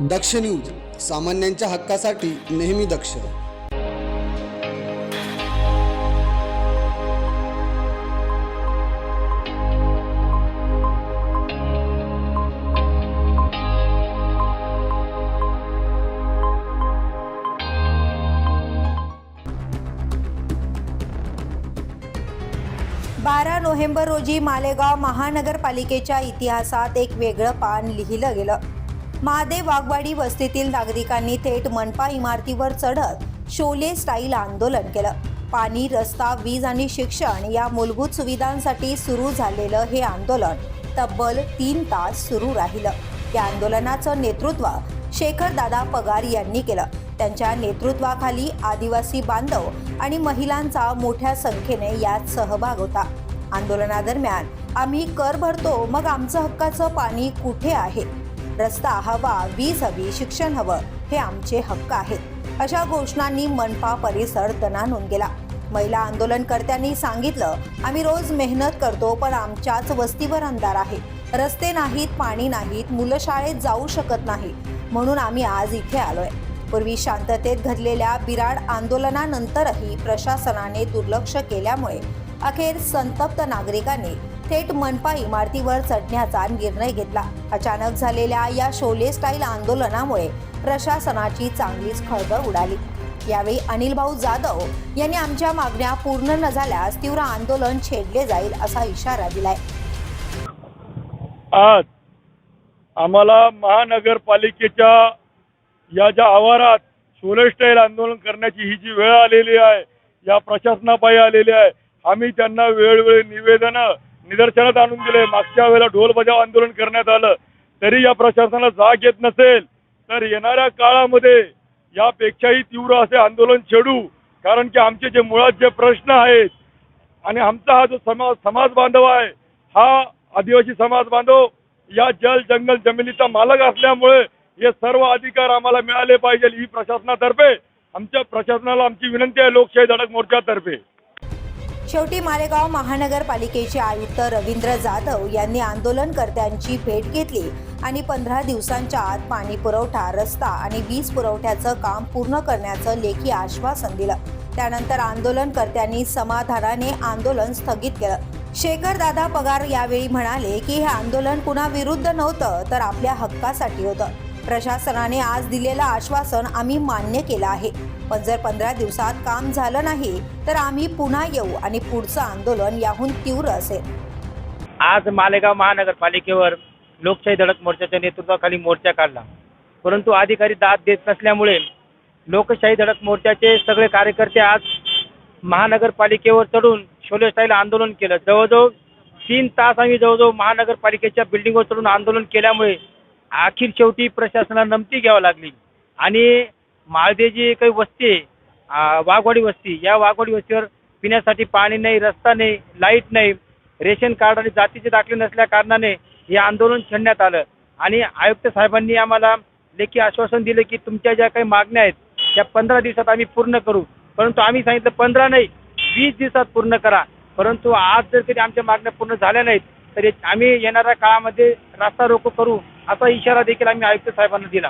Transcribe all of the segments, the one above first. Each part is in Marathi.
दक्ष न्यूज सामान्यांच्या हक्कासाठी नेहमी दक्ष. बारा नोव्हेंबर रोजी मालेगाव महानगरपालिकेच्या इतिहासात एक वेगळं पान लिहिलं गेलं. महादेव वाघवाडी वस्तीतील नागरिकांनी थेट मनपा इमारतीवर चढत शोले स्टाईल आंदोलन केलं. पाणी रस्ता वीज आणि शिक्षण या मूलभूत सुविधांसाठी सुरू झालेलं हे आंदोलन तब्बल तीन तास सुरू राहिलं. या आंदोलनाचं नेतृत्व शेखर दादा पगार यांनी केलं. त्यांच्या नेतृत्वाखाली आदिवासी बांधव आणि महिलांचा मोठ्या संख्येने यात सहभाग होता. आंदोलनादरम्यान आम्ही कर भरतो मग आमचं हक्काचं पाणी कुठे आहे? रस्ता हवा वीज हवी शिक्षण हवं हे आमचे हक्क आहेत. अशा घोषणांनी मनपा परिसर दणानून गेला. महिला आंदोलनकर्त्यांनी सांगितलं आम्ही रोज मेहनत करतो पण आमच्याच वस्तीवर अंधार आहे. रस्ते नाहीत पाणी नाहीत मुलं शाळेत जाऊ शकत नाही. म्हणून आम्ही आज इथे आलोय. पूर्वी शांततेत घडलेल्या बिराड आंदोलनानंतरही प्रशासनाने दुर्लक्ष केल्यामुळे अखेर संतप्त नागरिकांनी थेट मनपा इमारतीवर चढण्याचा निर्णय घेतला. अचानक झालेल्या या शोले स्टाईल आंदोलनामुळे प्रशासनाची चांगलीच खळबळ उडाली. यावेळी अनिल भाऊ जाधव यांनी आमच्या मागण्या पूर्ण न झाल्यास तीव्र आंदोलन छेडले जाईल असा इशारा दिलाय. आज आम्हाला महानगरपालिकेच्या या ज्या आवारात सोलर स्टाईल आंदोलन करण्याची ही जी वेळ आलेली आहे या प्रशासनापायी आलेली आहे आम्ही त्यांना वेळोवेळी निवेदनं निदर्शनात आणून दिले. मागच्या वेळेला ढोल बजाव आंदोलन करण्यात आलं. तरी या प्रशासनाला जाग येत नसेल तर येणाऱ्या काळामध्ये यापेक्षाही तीव्र असे आंदोलन छेडू. कारण की आमचे जे मुळात जे प्रश्न आहेत आणि आमचा हा जो समाज समाज बांधव आहे हा आदिवासी समाज बांधव या जल जंगल जमिनीचा मालक असल्यामुळे हे सर्व अधिकार आम्हाला मिळाले पाहिजे ही प्रशासनातर्फे आमच्या प्रशासनाला आमची विनंती आहे लोकशाही धडक मोर्चातर्फे. शेवटी मालेगाव महानगरपालिकेचे आयुक्त रवींद्र जाधव यांनी आंदोलनकर्त्यांची भेट घेतली आणि पंधरा दिवसांच्या आत पाणी पुरवठा रस्ता आणि वीज पुरवठ्याचं काम पूर्ण करण्याचं लेखी आश्वासन दिलं. त्यानंतर आंदोलनकर्त्यांनी समाधानाने आंदोलन स्थगित केलं. शेखर दादा पगार यावेळी म्हणाले की हे आंदोलन कुणाविरुद्ध नव्हतं तर आपल्या हक्कासाठी होतं. प्रशासनाने आज दिलेलं आश्वासन आम्ही मान्य केलं आहे. पण जर पंधरा दिवसात काम झालं नाही तर आम्ही पुन्हा येऊ आणि पुढचं आंदोलन याहून तीव्र असेल. आज मालेगाव महानगरपालिकेवर लोकशाही धडक मोर्चाच्या नेतृत्वाखाली मोर्चा काढला. परंतु अधिकारी दाद देत नसल्यामुळे लोकशाही धडक मोर्चाचे सगळे कार्यकर्ते आज महानगरपालिकेवर चढून शोले स्टाईल आंदोलन केलं. जवळजवळ तीन तास आम्ही जवळजवळ महानगरपालिकेच्या बिल्डिंगवर चढून आंदोलन केल्यामुळे अखेर शेवटी प्रशासनाला नमती घ्यावी लागली. आणि माळदे जी काही वस्ती आहे वाघवाडी वस्ती या वाघवाडी वस्तीवर पिण्यासाठी पाणी नाही रस्ता नाही लाइट नाही रेशन कार्ड आणि जातीचे दाखले नसल्या कारणाने हे आंदोलन छेडण्यात आलं. आणि आयुक्त साहेबांनी आम्हाला लेखी आश्वासन दिलं की तुमच्या ज्या काही मागण्या आहेत त्या पंधरा दिवसात आम्ही पूर्ण करू. परंतु आम्ही सांगितलं पंधरा नाही वीस दिवसात पूर्ण करा. परंतु आज जर कधी आमच्या मागण्या पूर्ण झाल्या नाहीत तर आम्ही येणाऱ्या काळामध्ये रास्ता रोको करू. असा इशारा देखील आम्ही आयुक्त साहेबांना दिला.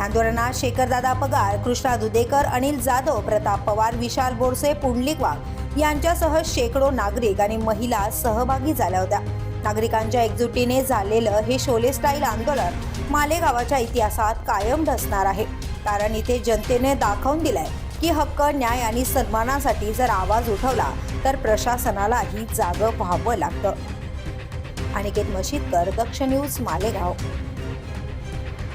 आंदोलनात शेखरदादा पगार कृष्णा दुधेकर अनिल जाधव प्रताप पवार विशाल बोरसे पुंडलिक वाघ यांच्यासह शेकडो नागरिक आणि महिला सहभागी झाल्या होत्या. नागरिकांच्या एकजुटीने झालेलं हे शोले स्टाईल आंदोलन मालेगावाच्या इतिहासात कायम ठसणार आहे. कारण इथे जनतेने दाखवून दिलंय की हक्क न्याय आणि सन्मानासाठी जर आवाज उठवला तर प्रशासनालाही जागं व्हावं लागतं. अनिकेत मशीदकर दक्ष न्यूज मालेगाव.